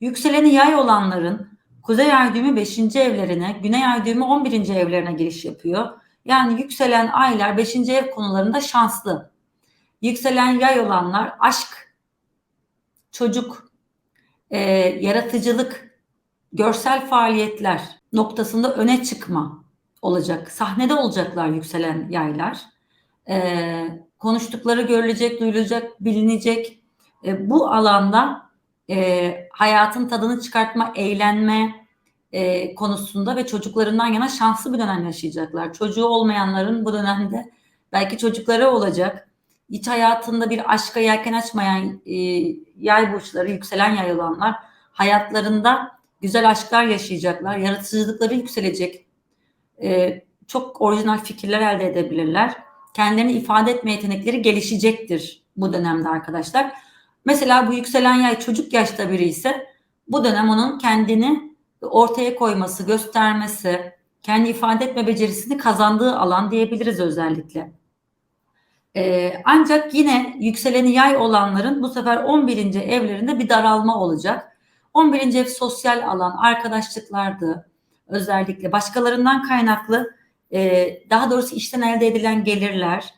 Yükseleni yay olanların kuzey ay düğümü 5. evlerine, güney ay düğümü 11. evlerine giriş yapıyor. Yani yükselen aylar 5. ev konularında şanslı. Yükselen yay olanlar aşk, çocuk, e, yaratıcılık, görsel faaliyetler noktasında öne çıkma olacak. Sahnede olacaklar yükselen yaylar. E, konuştukları görülecek, duyulacak, bilinecek. E, bu alanda e, hayatın tadını çıkartma, eğlenme e, konusunda ve çocuklarından yana şanslı bir dönem yaşayacaklar. Çocuğu olmayanların bu dönemde belki çocukları olacak. İç hayatında bir aşka yelken açmayan e, yay burçları, yükselen yay olanlar hayatlarında güzel aşklar yaşayacaklar. Yaratıcılıkları yükselecek. E, çok orijinal fikirler elde edebilirler. Kendilerini ifade etme yetenekleri gelişecektir bu dönemde arkadaşlar. Mesela bu yükselen yay çocuk yaşta biri ise bu dönem onun kendini ortaya koyması, göstermesi, kendi ifade etme becerisini kazandığı alan diyebiliriz özellikle. Ee, ancak yine yükseleni yay olanların bu sefer 11. evlerinde bir daralma olacak. 11. ev sosyal alan, arkadaşlıklardı özellikle. Başkalarından kaynaklı, e, daha doğrusu işten elde edilen gelirler,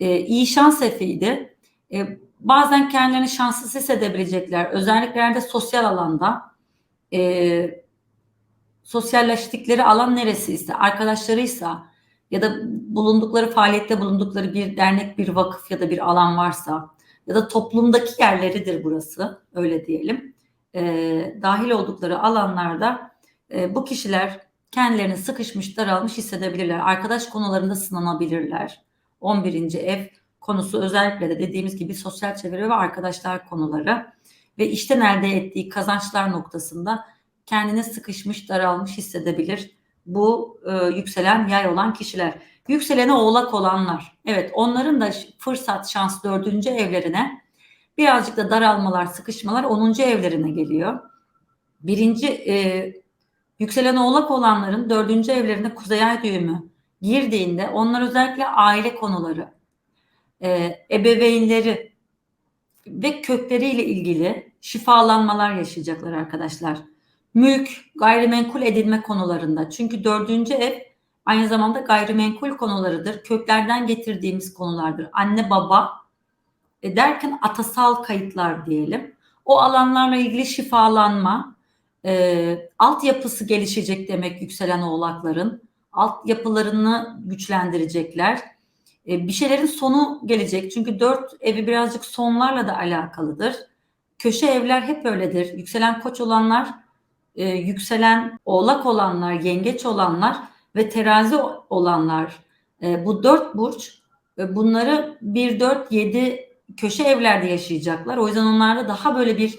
e, iyi şans efiydi. E, bazen kendilerini şanssız hissedebilecekler. Özellikle de sosyal alanda e, sosyalleştikleri alan neresiyse, arkadaşlarıysa ya da bulundukları faaliyette bulundukları bir dernek, bir vakıf ya da bir alan varsa ya da toplumdaki yerleridir burası öyle diyelim. E, dahil oldukları alanlarda e, bu kişiler kendilerini sıkışmış, daralmış hissedebilirler. Arkadaş konularında sınanabilirler. 11. ev konusu özellikle de dediğimiz gibi sosyal çevre ve arkadaşlar konuları ve işten elde ettiği kazançlar noktasında kendini sıkışmış, daralmış hissedebilir. Bu e, yükselen yay olan kişiler. Yükselene oğlak olanlar. Evet onların da fırsat, şans dördüncü evlerine birazcık da daralmalar, sıkışmalar onuncu evlerine geliyor. Birinci e, yükselen oğlak olanların dördüncü evlerine kuzey ay düğümü girdiğinde onlar özellikle aile konuları, e, ebeveynleri ve kökleriyle ilgili şifalanmalar yaşayacaklar arkadaşlar. Mülk, gayrimenkul edinme konularında. Çünkü dördüncü ev aynı zamanda gayrimenkul konularıdır. Köklerden getirdiğimiz konulardır. Anne baba e, derken atasal kayıtlar diyelim. O alanlarla ilgili şifalanma, e, altyapısı gelişecek demek yükselen oğlakların. Altyapılarını güçlendirecekler bir şeylerin sonu gelecek. Çünkü dört evi birazcık sonlarla da alakalıdır. Köşe evler hep öyledir. Yükselen koç olanlar, e, yükselen oğlak olanlar, yengeç olanlar ve terazi olanlar. E, bu dört burç e, bunları bir dört yedi köşe evlerde yaşayacaklar. O yüzden onlarda daha böyle bir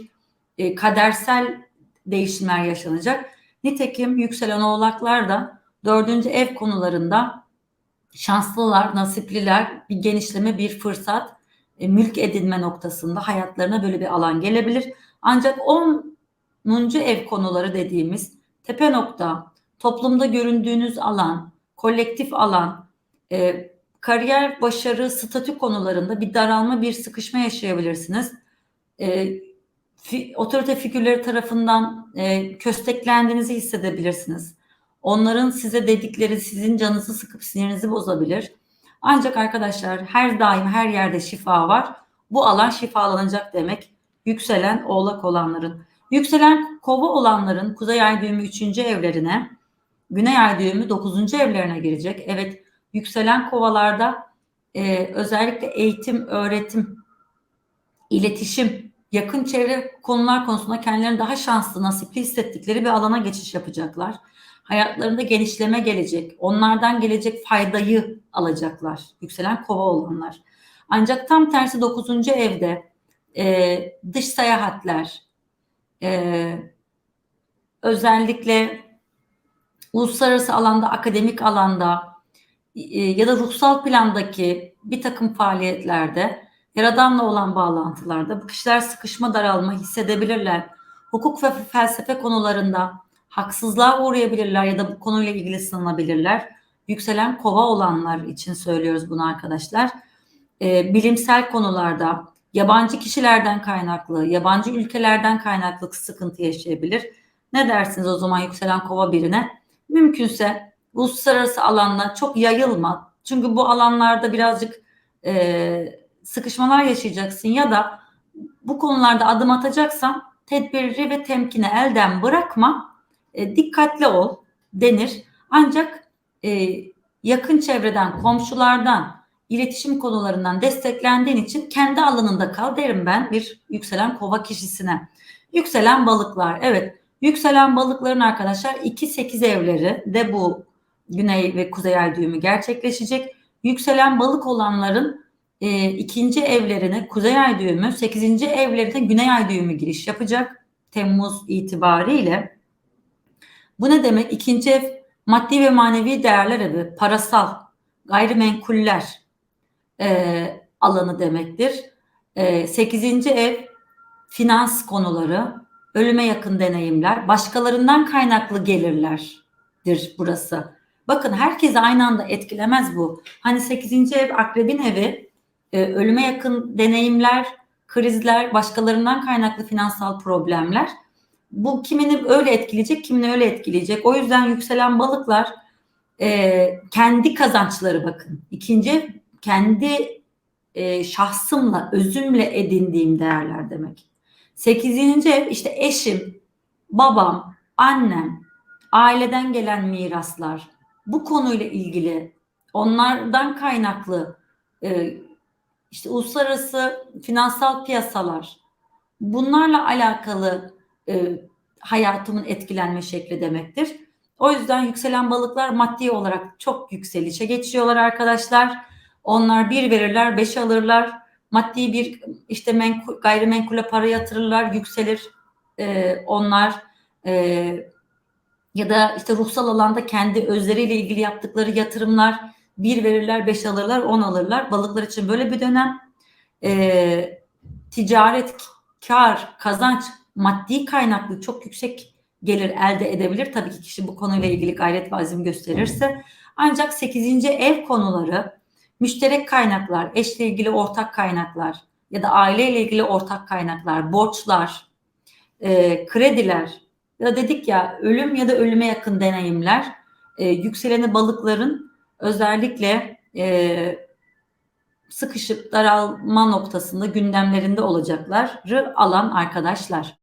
e, kadersel değişimler yaşanacak. Nitekim yükselen oğlaklar da dördüncü ev konularında şanslılar, nasipliler, bir genişleme, bir fırsat, e, mülk edinme noktasında hayatlarına böyle bir alan gelebilir. Ancak 10. ev konuları dediğimiz tepe nokta, toplumda göründüğünüz alan, kolektif alan, e, kariyer, başarı, statü konularında bir daralma, bir sıkışma yaşayabilirsiniz. E, fi, otorite figürleri tarafından e, kösteklendiğinizi hissedebilirsiniz. Onların size dedikleri sizin canınızı sıkıp sinirinizi bozabilir. Ancak arkadaşlar her daim her yerde şifa var. Bu alan şifalanacak demek. Yükselen oğlak olanların. Yükselen kova olanların kuzey ay düğümü 3. evlerine, güney ay düğümü 9. evlerine girecek. Evet yükselen kovalarda e, özellikle eğitim, öğretim, iletişim, yakın çevre konular konusunda kendilerini daha şanslı, nasipli hissettikleri bir alana geçiş yapacaklar hayatlarında genişleme gelecek. Onlardan gelecek faydayı alacaklar. Yükselen kova olanlar. Ancak tam tersi 9. evde e, dış seyahatler, e, özellikle uluslararası alanda, akademik alanda e, ya da ruhsal plandaki bir takım faaliyetlerde, yaradanla olan bağlantılarda bu kişiler sıkışma daralma hissedebilirler. Hukuk ve felsefe konularında haksızlığa uğrayabilirler ya da bu konuyla ilgili sınanabilirler. Yükselen kova olanlar için söylüyoruz bunu arkadaşlar. E, bilimsel konularda, yabancı kişilerden kaynaklı, yabancı ülkelerden kaynaklı sıkıntı yaşayabilir. Ne dersiniz o zaman yükselen kova birine? Mümkünse uluslararası alanda çok yayılma. Çünkü bu alanlarda birazcık e, sıkışmalar yaşayacaksın ya da bu konularda adım atacaksan tedbiri ve temkini elden bırakma, e, dikkatli ol denir. Ancak e, yakın çevreden, komşulardan, iletişim konularından desteklendiğin için kendi alanında kal derim ben bir yükselen kova kişisine. Yükselen balıklar, evet yükselen balıkların arkadaşlar 2-8 evleri de bu güney ve kuzey ay düğümü gerçekleşecek. Yükselen balık olanların e, ikinci evlerine kuzey ay düğümü, sekizinci evlerine güney ay düğümü giriş yapacak Temmuz itibariyle. Bu ne demek? İkinci ev maddi ve manevi değerler evi, parasal, gayrimenkuller e, alanı demektir. E, sekizinci ev finans konuları, ölüme yakın deneyimler, başkalarından kaynaklı gelirlerdir burası. Bakın herkesi aynı anda etkilemez bu. Hani 8. ev akrebin evi e, ölüme yakın deneyimler, krizler, başkalarından kaynaklı finansal problemler. Bu kimini öyle etkileyecek, kimini öyle etkileyecek. O yüzden yükselen balıklar e, kendi kazançları bakın. İkinci kendi e, şahsımla, özümle edindiğim değerler demek. Sekizinci ev işte eşim, babam, annem, aileden gelen miraslar, bu konuyla ilgili onlardan kaynaklı e, işte uluslararası finansal piyasalar bunlarla alakalı e, hayatımın etkilenme şekli demektir. O yüzden yükselen balıklar maddi olarak çok yükselişe geçiyorlar arkadaşlar. Onlar bir verirler, beş alırlar. Maddi bir işte menkul, gayrimenkule para yatırırlar, yükselir e, onlar. E, ya da işte ruhsal alanda kendi özleriyle ilgili yaptıkları yatırımlar bir verirler, beş alırlar, on alırlar. Balıklar için böyle bir dönem. E, ticaret, kar, kazanç, maddi kaynaklı çok yüksek gelir elde edebilir. Tabii ki kişi bu konuyla ilgili gayret ve azim gösterirse. Ancak 8. ev konuları müşterek kaynaklar, eşle ilgili ortak kaynaklar ya da aileyle ilgili ortak kaynaklar, borçlar, e, krediler ya da dedik ya ölüm ya da ölüme yakın deneyimler e, yükseleni balıkların özellikle e, sıkışıp daralma noktasında gündemlerinde olacakları alan arkadaşlar.